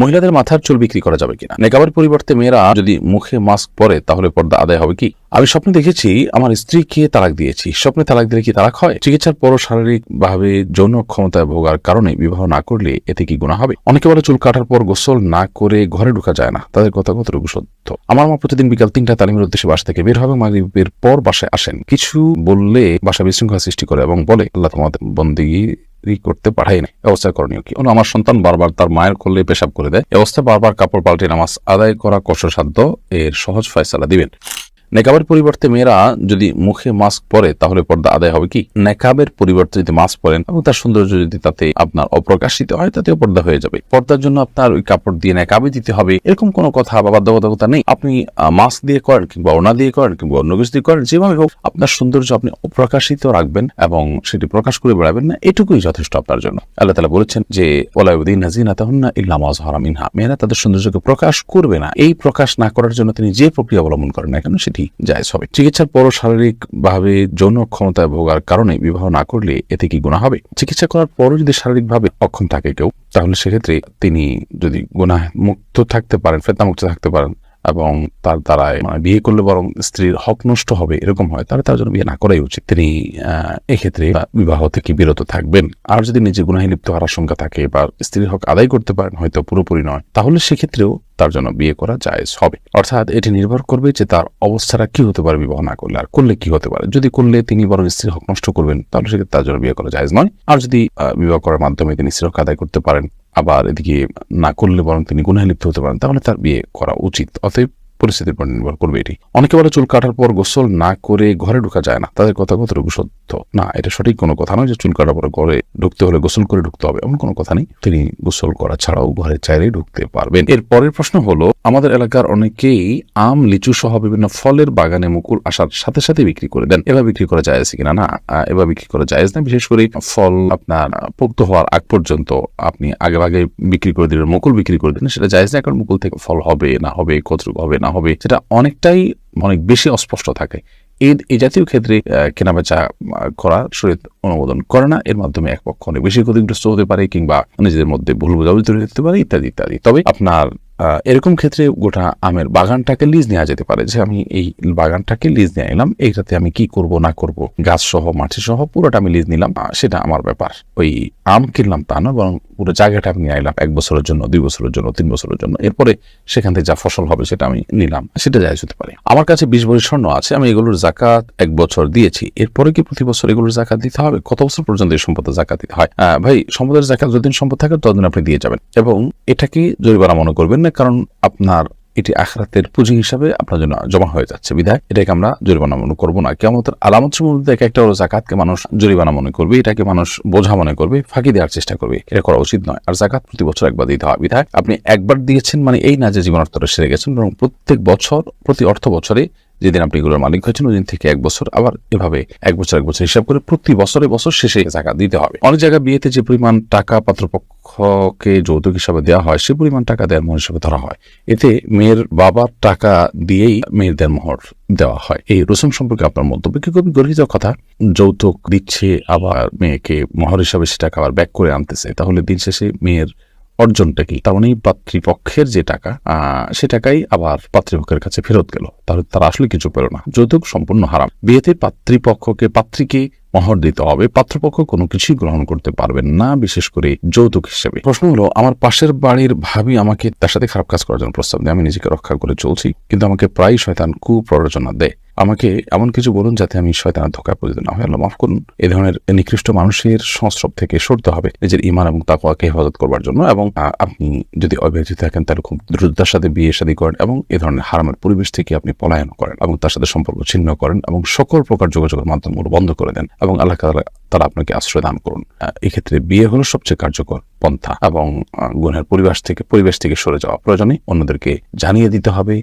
মহিলাদের মাথার চুল বিক্রি করা যাবে কিনা? নেকাবের পরিবর্তে মেয়েরা যদি মুখে মাস্ক পরে, তাহলে পর্দা আদায় হবে কি? আমি স্বপ্নে দেখেছি, আমার স্ত্রীকে তালাক দিয়েছি। স্বপ্নে তালাক দিলে কি তালাক হয়? চিকিৎসার পর শারীরিক ভাবে যৌন ক্ষমতায় ভোগার কারণে বিবাহ না করলে এতে কি গুণা হবে? অনেকে বলে চুল কাটার পর গোসল না করে ঘরে ঢুকা যায় না। তাদের কথা কতটুকু সত্য? আমার মা প্রতিদিন বিকাল তিনটা তালিমের উদ্দেশ্যে বাসা থেকে বের হবে মাগরিবের পর বাসায় আসেন। কিছু বললে বাসা বিশৃঙ্খলা সৃষ্টি করে এবং বলে, আল্লাহ তোমাদের বন্দিগি করতে পাঠাই না ব্যবস্থা করণীয় কি? আমার সন্তান বারবার তার মায়ের করলে পেশাব করে দেয়। ব্যবস্থা বারবার কাপড় পাল্টে নামাজ আদায় করা কষ্টসাধ্য এর সহজ ফয়সালা দিবেন। নেকাবের পরিবর্তে মেয়েরা যদি মুখে মাস্ক পরে, তাহলে পর্দা আদায় হবে কি? নেকাবের পরিবর্তে যদি মাস্ক পরেন, এবং তার সৌন্দর্য যদি তাতে আপনার অপ্রকাশিত হয়, তাতেও পর্দা হয়ে যাবে। পর্দার জন্য আপনার ওই কাপড় দিয়ে নেকাবে দিতে হবে। এরকম কোনো কথা বা বাধ্যবাধকতা নেই। আপনি মাস্ক দিয়ে করেন কিংবা ওনা দিয়ে করেন কিংবা অন্য কিছু দিয়ে করেন, যেভাবে হোক, আপনার সৌন্দর্য আপনি অপ্রকাশিত রাখবেন এবং সেটি প্রকাশ করে বেড়াবেন না। এটুকুই যথেষ্ট আপনার জন্য। আল্লাহ তালা বলেছেন যে ওলাউদ্দিন হাজিনা তাহন্না ইল্লামাজ হারামিনহা মেয়েরা তাদের সৌন্দর্যকে প্রকাশ করবে না। এই প্রকাশ না করার জন্য তিনি যে প্রক্রিয়া অবলম্বন করেন না কেন, সেটি জায়জ হবে। চিকিৎসার পর শারীরিক ভাবে যৌন অক্ষমতায় ভোগার কারণে বিবাহ না করলে এতে কি গুণা হবে? চিকিৎসা করার পরও যদি শারীরিকভাবে অক্ষম থাকে কেউ, তাহলে সেক্ষেত্রে তিনি যদি গুণা মুক্ত থাকতে পারেন ফেতামুক্ত থাকতে পারেন এবং তার দ্বারায় মানে বিয়ে করলে বরং স্ত্রীর হক নষ্ট হবে, এরকম হয়, তাহলে তার জন্য বিয়ে না করাই উচিত। তিনি এক্ষেত্রে বিবাহ থেকে বিরত থাকবেন। আর যদি নিজে গুনাহে লিপ্ত হওয়ার আশঙ্কা থাকে বা স্ত্রীর হক আদায় করতে পারেন, হয়তো পুরোপুরি নয়, তাহলে সেক্ষেত্রেও তার জন্য বিয়ে করা জায়েজ হবে। অর্থাৎ এটি নির্ভর করবে যে তার অবস্থাটা কি হতে পারে বিবাহ না করলে, আর করলে কি হতে পারে। যদি করলে তিনি বরং স্ত্রীর হক নষ্ট করবেন, তাহলে সেক্ষেত্রে তার জন্য বিয়ে করা জায়েজ নয়। আর যদি বিবাহ করার মাধ্যমে তিনি স্ত্রীর হক আদায় করতে পারেন আবার এদিকে না করলে বরং তিনি গুনায় লিপ্ত হতে পারেন, তাহলে তার বিয়ে করা উচিত। অতএব পরিস্থিতির উপর নির্ভর করবে এটি। অনেকে বলে চুল কাটার পর গোসল না করে ঘরে ঢুকা যায় না। তাদের কথা কতটুকু সত্য? না, এটা সঠিক কোনো কথা নয় যে চুল কাটার পর ঘরে ঢুকতে হলে গোসল করে ঢুকতে হবে, এমন কোনো কথা নেই। তিনি গোসল করা ছাড়াও ঘরে চাইলেই ঢুকতে পারবেন। এর পরের প্রশ্ন হলো, আমাদের এলাকার অনেকেই আম, লিচু সহ বিভিন্ন ফলের বাগানে মুকুল আসার সাথে সাথে বিক্রি করে দেন। এবার বিক্রি করা যায় আছে কিনা? না এবার বিক্রি করা যায় না। বিশেষ করে ফল আপনার পোক্ত হওয়ার আগ পর্যন্ত আপনি আগে আগে বিক্রি করে দিলেন, মুকুল বিক্রি করে দিলেন, সেটা যায় না। কারণ মুকুল থেকে ফল হবে, না হবে, কতটুকু হবে, না হবে, সেটা অনেকটাই অনেক বেশি অস্পষ্ট থাকে। এর এই জাতীয় ক্ষেত্রে কেনাবেচা করা শরীর অনুমোদন করে না, এর মাধ্যমে এক পক্ষ অনেক বেশি ক্ষতিগ্রস্ত হতে পারে কিংবা নিজেদের মধ্যে ভুল বোঝাবুঝি তৈরি হতে পারে, ইত্যাদি ইত্যাদি। তবে আপনার এরকম ক্ষেত্রে গোটা আমের বাগানটাকে লিজ নেওয়া যেতে পারে। যে আমি এই বাগানটাকে লিজ নিয়ে নিলাম এইটাতে আমি কি করব, না করব গাছ সহ মাটি সহ পুরোটা আমি লিজ নিলাম সেটা আমার ব্যাপার। ওই আম কিনলাম তা না, বরং পুরো জায়গাটা আমি নিয়ে এলাম, এক বছরের জন্য, দুই বছরের জন্য, তিন বছরের জন্য। এরপরে সেখান থেকে যা ফসল হবে সেটা আমি নিলাম, সেটা যায় হতে পারে। আমার কাছে বিশ বছর স্বর্ণ আছে, আমি এগুলোর জাকাত এক বছর দিয়েছি। এরপরে কি প্রতি বছর এগুলোর জাকাত দিতে হবে? কত বছর পর্যন্ত এই সম্পদের জাকাত দিতে হয়? ভাই, সম্পদের জাকাত যতদিন সম্পদ থাকে, ততদিন আপনি দিয়ে যাবেন। এবং এটাকে জরিমানা মনে করবেন না কারণ আপনার এটি আখরাতের পুঁজি হিসাবে আপনার জন্য জমা হয়ে যাচ্ছে। বিধায় এটাকে আমরা জরিমানা মনে করব না। কেমন আলামত সম্বন্ধে এক একটা হলো জাকাতকে মানুষ জরিমানা মনে করবে, এটাকে মানুষ বোঝা মনে করবে, ফাঁকি দেওয়ার চেষ্টা করবে। এটা করা উচিত নয়। আর জাকাত প্রতি বছর একবার দিতে হয়। বিধায় আপনি একবার দিয়েছেন মানে এই না যে জীবন অর্থটা সেরে গেছেন এবং প্রত্যেক বছর, প্রতি অর্থ বছরে যেদিন আপনি এগুলোর মালিক হয়েছেন ওই দিন থেকে এক বছর আবার এভাবে এক বছর এক বছর হিসাব করে প্রতি বছরে বছর শেষে জায়গা দিতে হবে। অনেক জায়গায় বিয়েতে যে পরিমাণ টাকা পাত্রপক্ষকে যৌতুক হিসাবে দেওয়া হয়, সে পরিমাণ টাকা দেওয়ার মোহর হিসাবে ধরা হয়। এতে মেয়ের বাবার টাকা দিয়েই মেয়েদের মোহর দেওয়া হয়। এই রসুম সম্পর্কে আপনার মন্তব্য কি? খুবই গর্হিত কথা। যৌতুক দিচ্ছে, আবার মেয়েকে মোহর হিসাবে সে টাকা আবার ব্যাক করে আনতেছে। তাহলে দিন শেষে মেয়ের অর্জনটা কি? তার মানে পাত্রীপক্ষের যে টাকা সে টাকাই আবার পাত্রীপক্ষের কাছে ফেরত গেল। তাহলে তারা আসলে কিছু পেল না। যৌতুক সম্পূর্ণ হারাম। বিয়েতে পাত্রীপক্ষকে পাত্রীকে মহর দিতে হবে। পাত্রপক্ষ কোনো কিছুই গ্রহণ করতে পারবেন না, বিশেষ করে যৌতুক হিসেবে। প্রশ্ন হলো, আমার পাশের বাড়ির ভাবি আমাকে তার সাথে খারাপ কাজ করার জন্য প্রস্তাব দেয়। আমি নিজেকে রক্ষা করে চলছি, কিন্তু আমাকে প্রায় শয়তান কুপ্ররোচনা দেয়। আমাকে এমন কিছু বলুন যাতে আমি শয়তানের ধোকায় পরিচিত না হয় আল্লাহ মাফ করুন। এ ধরনের নিকৃষ্ট মানুষের সংস্রব থেকে সরতে হবে নিজের ইমান এবং তাকওয়াকে হেফাজত করবার জন্য এবং আপনি যদি অব্যাহত থাকেন তাহলে খুব দ্রুততার সাথে বিয়ে শাদী করেন এবং এ ধরনের হারামের পরিবেশ থেকে আপনি পলায়ন করেন এবং তার সাথে সম্পর্ক ছিন্ন করেন এবং সকল প্রকার যোগাযোগের মাধ্যমগুলো বন্ধ করে দেন এবং আল্লাহ তারা আপনাকে আশ্রয় দান করুন। এক্ষেত্রে বিয়ে হলো সবচেয়ে কার্যকর পন্থা এবং গুণের পরিবেশ থেকে পরিবেশ থেকে সরে যাওয়া প্রয়োজনে অন্যদেরকে জানিয়ে দিতে হবে।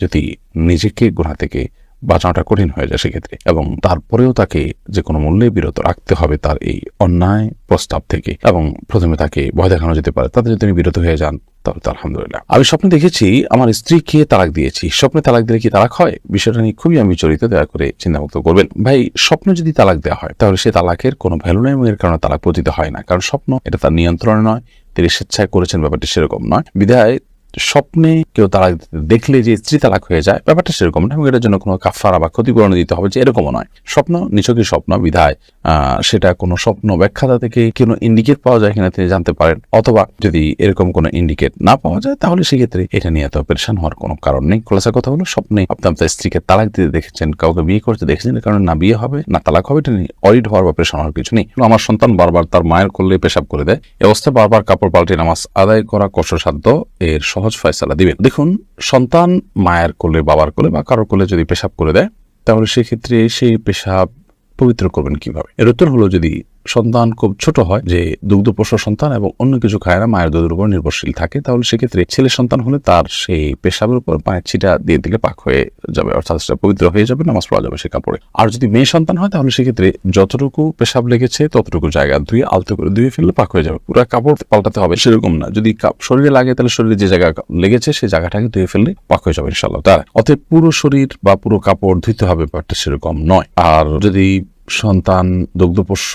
যদি নিজেকে গুণা থেকে বাঁচানোটা কঠিন হয়ে যায় সেক্ষেত্রে। এবং তারপরেও তাকে যে কোনো মূল্যে বিরত রাখতে হবে তার এই অন্যায় প্রস্তাব থেকে। এবং প্রথমে তাকে ভয় দেখানো যেতে পারে। তাতে যদি তিনি বিরত হয়ে যান, তাহলে তো আলহামদুলিল্লাহ। আমি স্বপ্নে দেখেছি, আমার স্ত্রীকে তালাক দিয়েছি। স্বপ্নে তালাক দিলে কি তালাক হয়? বিষয়টা নিয়ে খুবই আমি বিচলিত দয়া করে চিন্তামুক্ত করবেন। ভাই, স্বপ্নে যদি তালাক দেওয়া হয়, তাহলে সে তালাকের কোনো ভ্যালু নেই এর কারণে তালাক পতিত হয় না। কারণ স্বপ্ন এটা তার নিয়ন্ত্রণে নয়, তিনি স্বেচ্ছায় করেছেন ব্যাপারটি সেরকম নয়। বিধায় স্বপ্নে কেউ তালাক দেখলে যে স্ত্রী তালাক হয়ে যায়, ব্যাপারটা সেরকম না এবং এটার জন্য কোনো কাফারা বা ক্ষতিপূরণ দিতে হবে যে এরকমও নয়। স্বপ্ন নিছকই স্বপ্ন, বিধায় সেটা কোনো স্বপ্ন ব্যাখ্যাতা থেকে কোনো ইন্ডিকেট পাওয়া যায় কিনা তিনি জানতে পারেন। অথবা যদি এরকম কোনো ইন্ডিকেট না পাওয়া যায়, তাহলে সেক্ষেত্রে এটা নিয়ে এত পেরেশান হওয়ার কোনো কারণ নেই। খোলাসা কথা হলো, স্বপ্নে আপনি আপনার স্ত্রীকে তালাক দিতে দেখেছেন, কাউকে বিয়ে করতে দেখেছেন কারণে না বিয়ে হবে, না তালাক হবে, এটা নিয়ে অরিড হওয়ার বা পেরেশান হওয়ার কিছু নেই। আমার সন্তান বারবার তার মায়ের করলে পেশাব করে দেয়। এ অবস্থায় বারবার কাপড় পাল্টে নামাজ আদায় করা কষ্টসাধ্য, এর সহজ ফয়সালা দিবেন। দেখুন, সন্তান মায়ের কোলে, বাবার কোলে বা কারোর কোলে যদি পেশাব করে দেয়, তাহলে সেক্ষেত্রে সেই পেশাব পবিত্র করবেন কীভাবে? এর উত্তর হলো যদি সন্তান খুব ছোট হয়, যে দুগ্ধ দুগ্ধপোষ্য সন্তান এবং অন্য কিছু খায় না, মায়ের দুধের উপর নির্ভরশীল থাকে, তাহলে সেক্ষেত্রে ছেলে সন্তান হলে তার সেই পেশাবের উপর পায়ের ছিটা দিয়ে দিলে পাক হয়ে যাবে, অর্থাৎ সেটা পবিত্র হয়ে যাবে, নামাজ পড়া যাবে সে কাপড়ে। আর যদি মেয়ে সন্তান হয়, তাহলে সেক্ষেত্রে যতটুকু পেশাব লেগেছে, ততটুকু জায়গা ধুয়ে আলতো করে ধুয়ে ফেললে পাক হয়ে যাবে। পুরো কাপড় পাল্টাতে হবে, সেরকম না। যদি শরীরে লাগে, তাহলে শরীরে যে জায়গা লেগেছে সেই জায়গাটাকে ধুয়ে ফেললে পাক হয়ে যাবে ইনশাল্লাহ তার অতএব পুরো শরীর বা পুরো কাপড় ধুইতে হবে ব্যাপারটা সেরকম নয়। আর যদি সন্তান দুগ্ধপোষ্য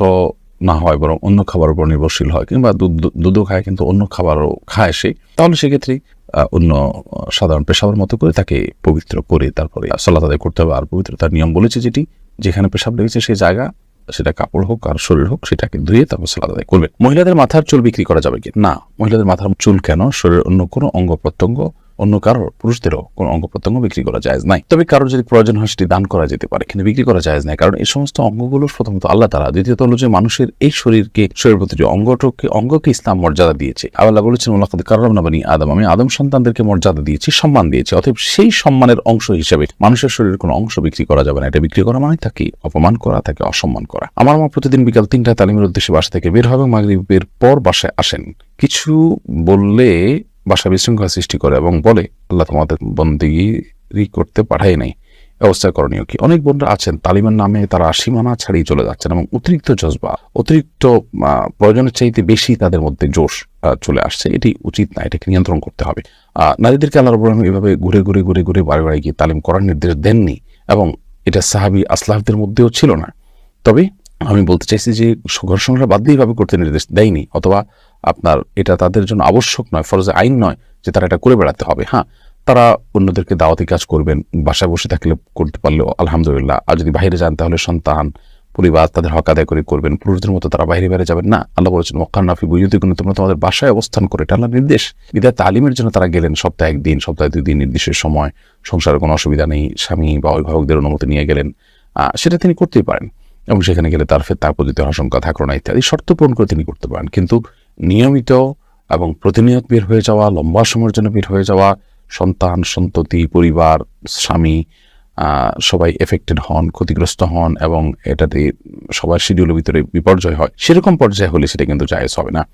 না হয়, বরং অন্য খাবার উপর নির্ভরশীল হয়, কিংবা দুধ, দুধও খায়, কিন্তু অন্য খাবারও খায় সে, তাহলে সেক্ষেত্রে অন্য সাধারণ পেশাবের মতো করে তাকে পবিত্র করে তারপরে সালাত আদায় করতে হবে। আর পবিত্রতার নিয়ম বলেছে যেটি, যেখানে পেশাব লেগেছে সেই জায়গা, সেটা কাপড় হোক আর শরীর হোক, সেটাকে ধুয়ে তারপর সালাদ আদায় করবে। মহিলাদের মাথার চুল বিক্রি করা যাবে কি? না, মহিলাদের মাথার চুল কেন? শরীরের অন্য কোনো অঙ্গ প্রত্যঙ্গ অন্য কারোর পুরুষদেরও কোনো অঙ্গ প্রত্যঙ্গ বিক্রি করা যায় নাই। তবে কারোর যদি প্রয়োজন হয়, সেটি দান করা যেতে পারে। কিন্তু বিক্রি করা যায় নাই, কারণ এই সমস্ত অঙ্গগুলো প্রথমত আল্লাহ তারা দ্বিতীয়ত হলো যে মানুষের এই শরীরকে শরীর প্রতিটি অঙ্গটকে, অঙ্গকে ইসলাম মর্যাদা দিয়েছে। আল্লাহ বলেছেন, ওলাকাদ কারণ না বানি আদম আমি আদম সন্তানদেরকে মর্যাদা দিয়েছি, সম্মান দিয়েছি। অতএব সেই সম্মানের অংশ হিসেবে মানুষের শরীরের কোনো অংশ বিক্রি করা যাবে না। এটা বিক্রি করা মানে তাকে অপমান করা, তাকে অসম্মান করা। আমার মা প্রতিদিন বিকাল তিনটায় তালিমের উদ্দেশ্যে বাসা থেকে বের হবে মাগরিবের পর বাসায় আসেন। কিছু বললে বাসা বিশৃঙ্খলা সৃষ্টি করে এবং বলে, আল্লাহ তোমাদের বন্দিগি করতে পাঠাই নাই। ব্যবস্থা করণীয় কি? অনেক বোনরা আছেন, তালিমের নামে তারা সীমানা ছাড়িয়ে চলে যাচ্ছেন এবং অতিরিক্ত জজবা, অতিরিক্ত প্রয়োজনের চাইতে বেশি তাদের মধ্যে জোশ চলে আসছে। এটি উচিত না, এটাকে নিয়ন্ত্রণ করতে হবে। নারীদেরকে আল্লাহ এভাবে ঘুরে ঘুরে ঘুরে ঘুরে বারে বারে গিয়ে তালিম করার নির্দেশ দেননি এবং এটা সাহাবি আসলাহদের মধ্যেও ছিল না। তবে আমি বলতে চাইছি যে ঘর সংসার বাদ দিয়ে এভাবে করতে নির্দেশ দেয়নি অথবা আপনার, এটা তাদের জন্য আবশ্যক নয়, ফরজে আইন নয় যে তারা এটা করে বেড়াতে হবে। হ্যাঁ তারা অন্যদেরকে দাওয়াতি কাজ করবেন, বাসায় বসে থাকলে করতে পারলেও আলহামদুলিল্লাহ। আর যদি বাইরে যান তাহলে সন্তান, পরিবার তাদের হক আদায় করে করবেন, পুরুষদের মতো তারা বাইরে বাইরে যাবেন। না, আল্লাহ বলেছেন মক্কার নাফি বুঝতে কোনো তোমরা তোমাদের বাসায় অবস্থান করে, এটা আল্লাহ নির্দেশ। বিদায় তালিমের জন্য তারা গেলেন সপ্তাহে একদিন, সপ্তাহে দুই দিন নির্দিষ্ট সময় সংসারের কোনো অসুবিধা নেই, স্বামী বা অভিভাবকদের অনুমতি নিয়ে গেলেন। সেটা তিনি করতেই পারেন। এবং সেখানে গেলে তার ফের তার প্রতি আশঙ্কা থাকল না, ইত্যাদি। শর্ত পূরণ করে তিনি করতে পারেন। কিন্তু নিয়মিত এবং প্রতিনিয়ত বের হয়ে যাওয়া, লম্বা সময়ের জন্য বের হয়ে যাওয়া, সন্তান, সন্ততি, পরিবার, স্বামী সবাই এফেক্টেড হন, ক্ষতিগ্রস্ত হন এবং এটাতে সবার শিডিউলের ভিতরে বিপর্যয় হয়। সেরকম পর্যায়ে হলে সেটা কিন্তু জায়েজ হবে না।